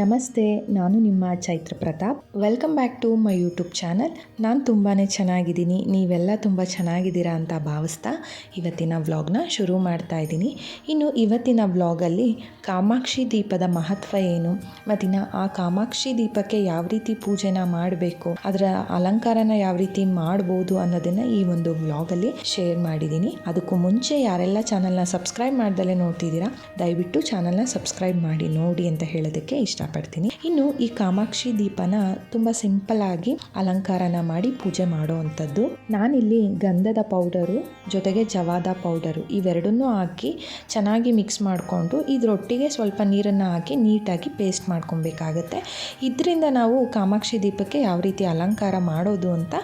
ನಮಸ್ತೆ, ನಾನು ನಿಮ್ಮ Chaitra Pratap. Welcome back to my YouTube channel ನಾನು ತುಂಬಾ ಚೆನ್ನಾಗಿದ್ದೀನಿ. ನೀವೆಲ್ಲ ತುಂಬ ಚೆನ್ನಾಗಿದ್ದೀರಾ ಅಂತ ಭಾವಿಸ್ತಾ ಇವತ್ತಿನ ವ್ಲಾಗ್ನ ಶುರು ಮಾಡ್ತಾ ಇದ್ದೀನಿ. ಇನ್ನು ಇವತ್ತಿನ ವ್ಲಾಗಲ್ಲಿ ಕಾಮಾಕ್ಷಿ ದೀಪದ ಮಹತ್ವ ಏನು? ಮತ್ತಿನ ಆ ಕಾಮಾಕ್ಷಿ ದೀಪಕ್ಕೆ ಯಾವ ರೀತಿ ಪೂಜೆನ ಮಾಡಬೇಕು? ಅದರ ಅಲಂಕಾರನ ಯಾವ ರೀತಿ ಮಾಡ್ಬೋದು ಅನ್ನೋದನ್ನು ಈ ಒಂದು ವ್ಲಾಗಲ್ಲಿ ಶೇರ್ ಮಾಡಿದ್ದೀನಿ. ಅದಕ್ಕೂ ಮುಂಚೆ ಯಾರೆಲ್ಲ ಚಾನಲ್ನ ಸಬ್ಸ್ಕ್ರೈಬ್ ಮಾಡ್ದಲೇ ನೋಡ್ತಿದ್ದೀರಾ, ದಯವಿಟ್ಟು ಚಾನಲ್ನ ಸಬ್ಸ್ಕ್ರೈಬ್ ಮಾಡಿ, ನೋಡಿ ಅಂತ ಹೇಳೋದಕ್ಕೆ ಇಷ್ಟಪಡ್ತೀನಿ ಇನ್ನು ಈ ಕಾಮಾಕ್ಷಿ ದೀಪನ ತುಂಬ ಸಿಂಪಲ್ ಆಗಿ ಅಲಂಕಾರನ ಮಾಡಿ ಪೂಜೆ ಮಾಡೋ ಅಂಥದ್ದು ನಾನಿಲ್ಲಿ ಗಂಧದ ಪೌಡರು, ಜೊತೆಗೆ ಜವಾದ ಪೌಡರು ಇವೆರಡನ್ನೂ ಹಾಕಿ ಚೆನ್ನಾಗಿ ಮಿಕ್ಸ್ ಮಾಡಿಕೊಂಡು ಇದರೊಟ್ಟಿಗೆ ಸ್ವಲ್ಪ ನೀರನ್ನು ಹಾಕಿ ನೀಟಾಗಿ ಪೇಸ್ಟ್ ಮಾಡ್ಕೊಬೇಕಾಗತ್ತೆ ಇದರಿಂದ ನಾವು ಕಾಮಾಕ್ಷಿ ದೀಪಕ್ಕೆ ಯಾವ ರೀತಿ ಅಲಂಕಾರ ಮಾಡೋದು ಅಂತ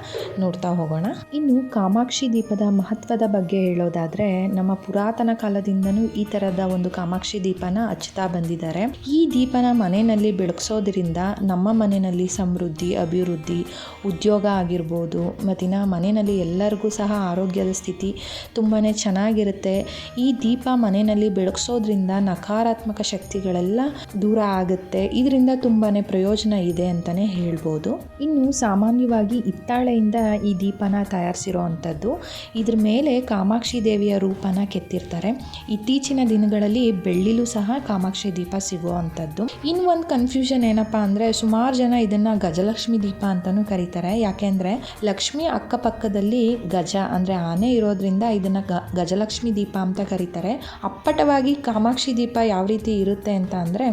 ನೋಡ್ತಾ ಹೋಗೋಣ. ಇನ್ನು ಕಾಮಾಕ್ಷಿ ದೀಪದ ಮಹತ್ವದ ಬಗ್ಗೆ ಹೇಳೋದಾದ್ರೆ, ನಮ್ಮ ಪುರಾತನ ಕಾಲದಿಂದನೂ ಈ ಥರದ ಒಂದು ಕಾಮಾಕ್ಷಿ ದೀಪನ ಹಚ್ಚುತ್ತಾ ಬಂದಿದ್ದಾರೆ. ಈ ದೀಪನ ಮನೆಯಲ್ಲಿ ಬೆಳಗ್ಸೋದ್ರಿಂದ ನಮ್ಮ ಮನೆಯಲ್ಲಿ ಸಮೃದ್ಧಿ, ಅಭಿವೃದ್ಧಿ, ಉದ್ಯೋಗ ಆಗಿರ್ಬೋದು ಮತ್ತಿನ ಮನೆಯಲ್ಲಿ ಎಲ್ಲರಿಗೂ ಸಹ ಆರೋಗ್ಯದ ಸ್ಥಿತಿ ತುಂಬಾ ಚೆನ್ನಾಗಿರುತ್ತೆ. ಈ ದೀಪ ಮನೆಯಲ್ಲಿ ಬೆಳಗ್ಸೋದ್ರಿಂದ ನಕಾರಾತ್ಮಕ ಶಕ್ತಿಗಳೆಲ್ಲ ದೂರ ಆಗುತ್ತೆ. ಇದರಿಂದ ತುಂಬಾ ಪ್ರಯೋಜನ ಇದೆ ಅಂತಲೇ ಹೇಳ್ಬೋದು. ಇನ್ನು ಸಾಮಾನ್ಯವಾಗಿ ಹಿತ್ತಾಳೆಯಿಂದ ಈ ದೀಪನ ತಯಾರಿಸಿರೋ ಅಂಥದ್ದು ಇದ್ರ ಮೇಲೆ ಕಾಮಾಕ್ಷಿ ದೇವಿಯ ರೂಪನ ಕೆತ್ತಿರ್ತಾರೆ. ಇತ್ತೀಚಿನ ದಿನಗಳಲ್ಲಿ ಬೆಳ್ಳಿಲೂ ಸಹ ಕಾಮಾಕ್ಷಿ ದೀಪ ಸಿಗುವಂಥದ್ದು. ಇನ್ನು ಒಂದು ಕನ್ಫ್ಯೂಷನ್ ಏನಪ್ಪ ಅಂದರೆ ಸುಮಾರು ಜನ ಇದನ್ನು ಗಜಲಕ್ಷ್ಮಿ ದೀಪ ಅಂತಲೂ ಕರೀತಾರೆ. ಯಾಕೆಂದರೆ ಲಕ್ಷ್ಮಿ ಅಕ್ಕಪಕ್ಕದಲ್ಲಿ ಗಜ ಅಂದರೆ ಆನೆ ಇರೋದ್ರಿಂದ ಇದನ್ನು ಗಜಲಕ್ಷ್ಮಿ ದೀಪ ಅಂತ ಕರೀತಾರೆ. ಅಪ್ಪಟವಾಗಿ ಕಾಮಾಕ್ಷಿ ದೀಪ ಯಾವ ರೀತಿ ಇರುತ್ತೆ ಅಂತ ಅಂದರೆ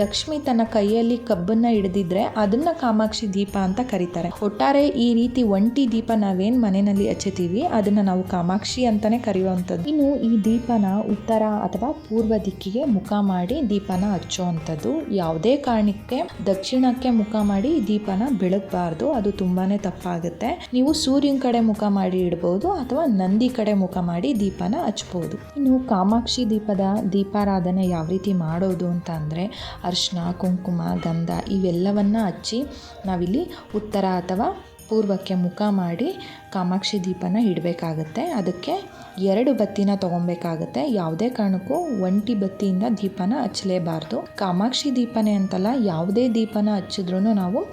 ಲಕ್ಷ್ಮಿ ತನ್ನ ಕೈಯಲ್ಲಿ ಕಬ್ಬನ್ನು ಹಿಡಿದಿದ್ರೆ ಅದನ್ನು ಕಾಮಾಕ್ಷಿ ದೀಪ ಅಂತ ಕರೀತಾರೆ. ಒಟ್ಟಾರೆ ಈ ರೀತಿ ಒಂಟಿ ದೀಪ ನಾವೇನು ಮನೆಯಲ್ಲಿ ಹಚ್ಚುತ್ತೀವಿ, ಅದನ್ನು ನಾವು ಕಾಮಾಕ್ಷಿ ಅಂತಲೇ ಕರೆಯುವಂಥದ್ದು. ಇನ್ನು ಈ ದೀಪನ ಉತ್ತರ ಅಥವಾ ಪೂರ್ವ ದಿಕ್ಕಿಗೆ ಮುಖ ಮಾಡಿ ದೀಪನ ಹಚ್ಚುವಂಥದ್ದು ಯಾವುದೇ ಕಾರಣಕ್ಕೆ ದಕ್ಷಿಣಕ್ಕೆ ಮುಖ ಮಾಡಿ ದೀಪನ ಬೆಳಗಬಾರ್ದು. ಅದು ತುಂಬಾ ತಪ್ಪಾಗುತ್ತೆ. ನೀವು ಸೂರ್ಯನ ಕಡೆ ಮುಖ ಮಾಡಿ ಇಡ್ಬೋದು ಅಥವಾ ನಂದಿ ಕಡೆ ಮುಖ ಮಾಡಿ ದೀಪನ ಹಚ್ಬೋದು. ಇನ್ನು ಕಾಮಾಕ್ಷಿ ದೀಪದ ದೀಪಾರಾಧನೆ ಯಾವ ರೀತಿ ಮಾಡೋದು ಅಂತ ಅಂದರೆ ಅರಿಶಿನ ಕುಂಕುಮ, ಗಂಧ ಇವೆಲ್ಲವನ್ನು ಹಚ್ಚಿ ನಾವಿಲ್ಲಿ ಉತ್ತರ ಅಥವಾ ಪೂರ್ವಕ್ಕೆ ಮುಖ ಮಾಡಿ ಕಾಮಾಕ್ಷಿ ದೀಪನ ಇಡಬೇಕಾಗತ್ತೆ. ಅದಕ್ಕೆ ಎರಡು ಬತ್ತಿನ ತೊಗೊಬೇಕಾಗತ್ತೆ. ಯಾವುದೇ ಕಾರಣಕ್ಕೂ ಒಂಟಿ ಬತ್ತಿಯಿಂದ ದೀಪನ ಹಚ್ಚಲೇಬಾರ್ದು. ಕಾಮಾಕ್ಷಿ ದೀಪನೇ ಅಂತಲ್ಲ, ಯಾವುದೇ ದೀಪನ ಹಚ್ಚಿದ್ರೂ ನಾವು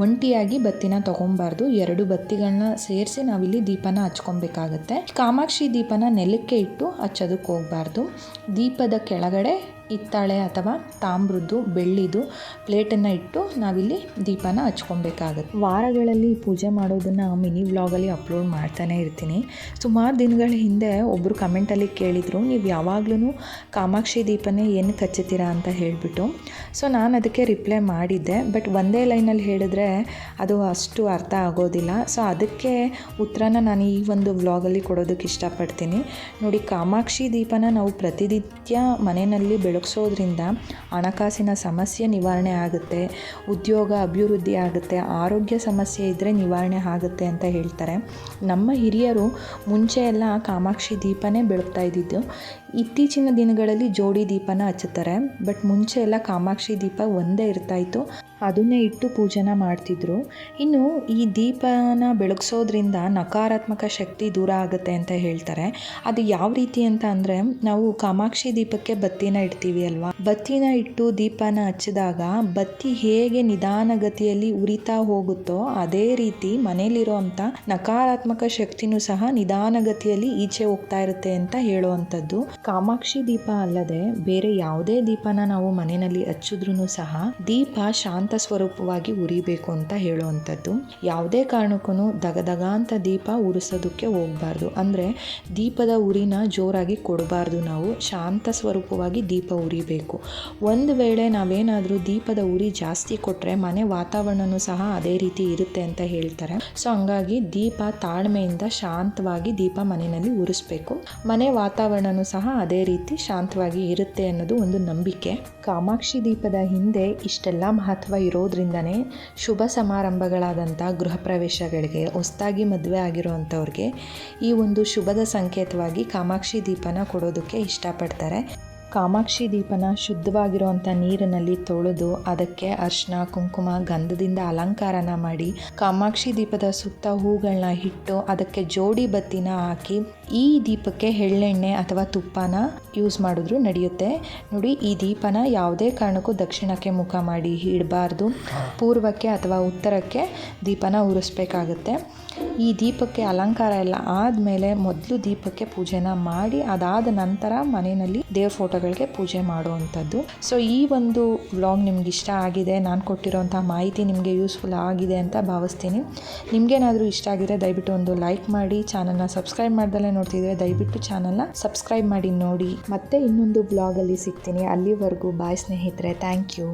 ಒಂಟಿಯಾಗಿ ಬತ್ತಿನ ತೊಗೊಬಾರ್ದು. ಎರಡು ಬತ್ತಿಗಳನ್ನ ಸೇರಿಸಿ ನಾವಿಲ್ಲಿ ದೀಪನ ಹಚ್ಕೊಬೇಕಾಗತ್ತೆ. ಕಾಮಾಕ್ಷಿ ದೀಪನ ನೆಲಕ್ಕೆ ಇಟ್ಟು ಹಚ್ಚೋದಕ್ಕೆ ಹೋಗಬಾರ್ದು. ದೀಪದ ಕೆಳಗಡೆ ಹಿತ್ತಾಳೆ ಅಥವಾ ತಾಮ್ರದ್ದು ಬೆಳ್ಳಿದು ಪ್ಲೇಟನ್ನು ಇಟ್ಟು ನಾವಿಲ್ಲಿ ದೀಪನ ಹಚ್ಕೊಬೇಕಾಗುತ್ತೆ. ವಾರಗಳಲ್ಲಿ ಪೂಜೆ ಮಾಡೋದನ್ನು ಮಿನಿ ವ್ಲಾಗಲ್ಲಿ ಅಪ್ಲೋಡ್ ಮಾಡ್ತಾನೆ ಇರ್ತೀನಿ. ಸುಮಾರು ದಿನಗಳ ಹಿಂದೆ ಒಬ್ಬರು ಕಮೆಂಟಲ್ಲಿ ಕೇಳಿದರು, ನೀವು ಯಾವಾಗ್ಲೂ ಕಾಮಾಕ್ಷಿ ದೀಪನೇ ಏನು ಹಚ್ಚುತ್ತೀರಾ ಅಂತ ಹೇಳಿಬಿಟ್ಟು. ಸೊ ನಾನು ಅದಕ್ಕೆ ರಿಪ್ಲೈ ಮಾಡಿದ್ದೆ, ಬಟ್ ಒಂದೇ ಲೈನಲ್ಲಿ ಹೇಳಿದ್ರೆ ಅದು ಅಷ್ಟು ಅರ್ಥ ಆಗೋದಿಲ್ಲ. ಸೊ ಅದಕ್ಕೆ ಉತ್ತರನ ನಾನು ಈ ಒಂದು ವ್ಲಾಗಲ್ಲಿ ಕೊಡೋದಕ್ಕೆ ಇಷ್ಟಪಡ್ತೀನಿ. ನೋಡಿ, ಕಾಮಾಕ್ಷಿ ದೀಪನ ನಾವು ಪ್ರತಿನಿತ್ಯ ಮನೆಯಲ್ಲಿ ಬೆಳಗ್ಸೋದ್ರಿಂದ ಹಣಕಾಸಿನ ಸಮಸ್ಯೆ ನಿವಾರಣೆ ಆಗುತ್ತೆ, ಉದ್ಯೋಗ ಅಭಿವೃದ್ಧಿ ಆಗುತ್ತೆ, ಆರೋಗ್ಯ ಸಮಸ್ಯೆ ಇದ್ದರೆ ನಿವಾರಣೆ ಆಗುತ್ತೆ ಅಂತ ಹೇಳ್ತಾರೆ. ನಮ್ಮ ಹಿರಿಯರು ಮುಂಚೆ ಎಲ್ಲ ಕಾಮಾಕ್ಷಿ ದೀಪನೇ ಬೆಳಗ್ತಾ ಇದ್ದಿದ್ದು. ಇತ್ತೀಚಿನ ದಿನಗಳಲ್ಲಿ ಜೋಡಿ ದೀಪನ ಹಚ್ಚುತ್ತಾರೆ, ಬಟ್ ಮುಂಚೆ ಎಲ್ಲ ಕಾಮಾಕ್ಷಿ ದೀಪ ಒಂದೇ ಇರ್ತಾಯಿತ್ತು ಅದನ್ನೇ ಇಟ್ಟು ಪೂಜೆನ ಮಾಡ್ತಿದ್ರು. ಇನ್ನು ಈ ದೀಪನ ಬೆಳಗಿಸೋದ್ರಿಂದ ನಕಾರಾತ್ಮಕ ಶಕ್ತಿ ದೂರ ಆಗುತ್ತೆ ಅಂತ ಹೇಳ್ತಾರೆ. ಅದು ಯಾವ ರೀತಿ ಅಂತ ಅಂದರೆ, ನಾವು ಕಾಮಾಕ್ಷಿ ದೀಪಕ್ಕೆ ಬತ್ತಿನ ಇಡ್ತೀವಿ ಅಲ್ವಾ? ಬತ್ತಿನ ಇಟ್ಟು ದೀಪನ ಹಚ್ಚಿದಾಗ ಬತ್ತಿ ಹೇಗೆ ನಿಧಾನಗತಿಯಲ್ಲಿ ಉರಿತಾ ಹೋಗುತ್ತೋ ಅದೇ ರೀತಿ ಮನೇಲಿರುವಂಥ ನಕಾರಾತ್ಮಕ ಶಕ್ತಿನೂ ಸಹ ನಿಧಾನಗತಿಯಲ್ಲಿ ಈಚೆ ಹೋಗ್ತಾ ಇರುತ್ತೆ ಅಂತ ಹೇಳುವಂಥದ್ದು. ಕಾಮಾಕ್ಷಿ ದೀಪ ಅಲ್ಲದೆ ಬೇರೆ ಯಾವುದೇ ದೀಪನ ನಾವು ಮನೆಯಲ್ಲಿ ಹಚ್ಚಿದ್ರೂ ಸಹ ದೀಪ ಶಾಂತ ಸ್ವರೂಪವಾಗಿ ಉರಿಬೇಕು ಅಂತ ಹೇಳುವಂಥದ್ದು. ಯಾವುದೇ ಕಾರಣಕ್ಕೂ ದಗದಗ ಅಂತ ದೀಪ ಉರಿಸೋದಕ್ಕೆ ಹೋಗಬಾರ್ದು. ಅಂದರೆ ದೀಪದ ಉರಿನ ಜೋರಾಗಿ ಕೊಡಬಾರ್ದು ನಾವು. ಶಾಂತ ಸ್ವರೂಪವಾಗಿ ದೀಪ ಉರಿಬೇಕು. ಒಂದು ವೇಳೆ ನಾವೇನಾದರೂ ದೀಪದ ಉರಿ ಜಾಸ್ತಿ ಕೊಟ್ಟರೆ ಮನೆ ವಾತಾವರಣನೂ ಸಹ ಅದೇ ರೀತಿ ಇರುತ್ತೆ ಅಂತ ಹೇಳ್ತಾರೆ. ಸೊ ಹಂಗಾಗಿ ದೀಪ ತಾಳ್ಮೆಯಿಂದ ಶಾಂತವಾಗಿ ದೀಪ ಮನೆಯಲ್ಲಿ ಉರಿಸ್ಬೇಕು. ಮನೆ ವಾತಾವರಣನೂ ಸಹ ಅದೇ ರೀತಿ ಶಾಂತವಾಗಿ ಇರುತ್ತೆ ಅನ್ನೋದು ಒಂದು ನಂಬಿಕೆ. ಕಾಮಾಕ್ಷಿ ದೀಪದ ಹಿಂದೆ ಇಷ್ಟೆಲ್ಲ ಮಹತ್ವ ಇರೋದ್ರಿಂದನೇ ಶುಭ ಸಮಾರಂಭಗಳಾದಂಥ ಗೃಹ ಪ್ರವೇಶಗಳಿಗೆ ಹೊಸದಾಗಿ ಮದುವೆ ಆಗಿರುವಂಥವ್ರಿಗೆ ಈ ಒಂದು ಶುಭದ ಸಂಕೇತವಾಗಿ ಕಾಮಾಕ್ಷಿ ದೀಪನ ಕೊಡೋದಕ್ಕೆ ಇಷ್ಟಪಡ್ತಾರೆ. ಕಾಮಾಕ್ಷಿ ದೀಪನ ಶುದ್ಧವಾಗಿರುವಂಥ ನೀರಿನಲ್ಲಿ ತೊಳೆದು ಅದಕ್ಕೆ ಅರ್ಶನ, ಕುಂಕುಮ, ಗಂಧದಿಂದ ಅಲಂಕಾರನ ಮಾಡಿ ಕಾಮಾಕ್ಷಿ ದೀಪದ ಸುತ್ತ ಹೂಗಳನ್ನ ಇಟ್ಟು ಅದಕ್ಕೆ ಜೋಡಿ ಬತ್ತಿನ ಹಾಕಿ ಈ ದೀಪಕ್ಕೆ ಎಳ್ಳೆಣ್ಣೆ ಅಥವಾ ತುಪ್ಪನ ಯೂಸ್ ಮಾಡಿದ್ರು ನಡೆಯುತ್ತೆ. ನೋಡಿ, ಈ ದೀಪನ ಯಾವುದೇ ಕಾರಣಕ್ಕೂ ದಕ್ಷಿಣಕ್ಕೆ ಮುಖ ಮಾಡಿ ಇಡಬಾರ್ದು. ಪೂರ್ವಕ್ಕೆ ಅಥವಾ ಉತ್ತರಕ್ಕೆ ದೀಪನ ಉರಿಸ್ಬೇಕಾಗುತ್ತೆ. ಈ ದೀಪಕ್ಕೆ ಅಲಂಕಾರ ಎಲ್ಲ ಆದಮೇಲೆ ಮೊದಲು ದೀಪಕ್ಕೆ ಪೂಜೆನ ಮಾಡಿ ಅದಾದ ನಂತರ ಮನೆಯಲ್ಲಿ ದೇವ್ರ ಫೋಟೋಗಳಿಗೆ ಪೂಜೆ ಮಾಡುವಂಥದ್ದು. ಸೊ ಈ ಒಂದು ವ್ಲಾಗ್ ನಿಮ್ಗೆ ಇಷ್ಟ ಆಗಿದೆ, ನಾನು ಕೊಟ್ಟಿರೋಂಥ ಮಾಹಿತಿ ನಿಮಗೆ ಯೂಸ್ಫುಲ್ ಆಗಿದೆ ಅಂತ ಭಾವಿಸ್ತೀನಿ. ನಿಮಗೇನಾದರೂ ಇಷ್ಟ ಆಗಿದ್ರೆ ದಯವಿಟ್ಟು ಒಂದು ಲೈಕ್ ಮಾಡಿ ಚಾನಲ್ನ ಸಬ್ಸ್ಕ್ರೈಬ್ ಮಾಡ್ದಲ್ಲೇ ನೋಡ್ತಿದ್ರೆ ದಯವಿಟ್ಟು ಚಾನಲ್ನ ಸಬ್ಸ್ಕ್ರೈಬ್ ಮಾಡಿ ನೋಡಿ. ಮತ್ತೆ ಇನ್ನೊಂದು ಬ್ಲಾಗಲ್ಲಿ ಸಿಗ್ತೀನಿ. ಅಲ್ಲಿವರೆಗೂ ಬಾಯ್ ಸ್ನೇಹಿತರೆ. Thank you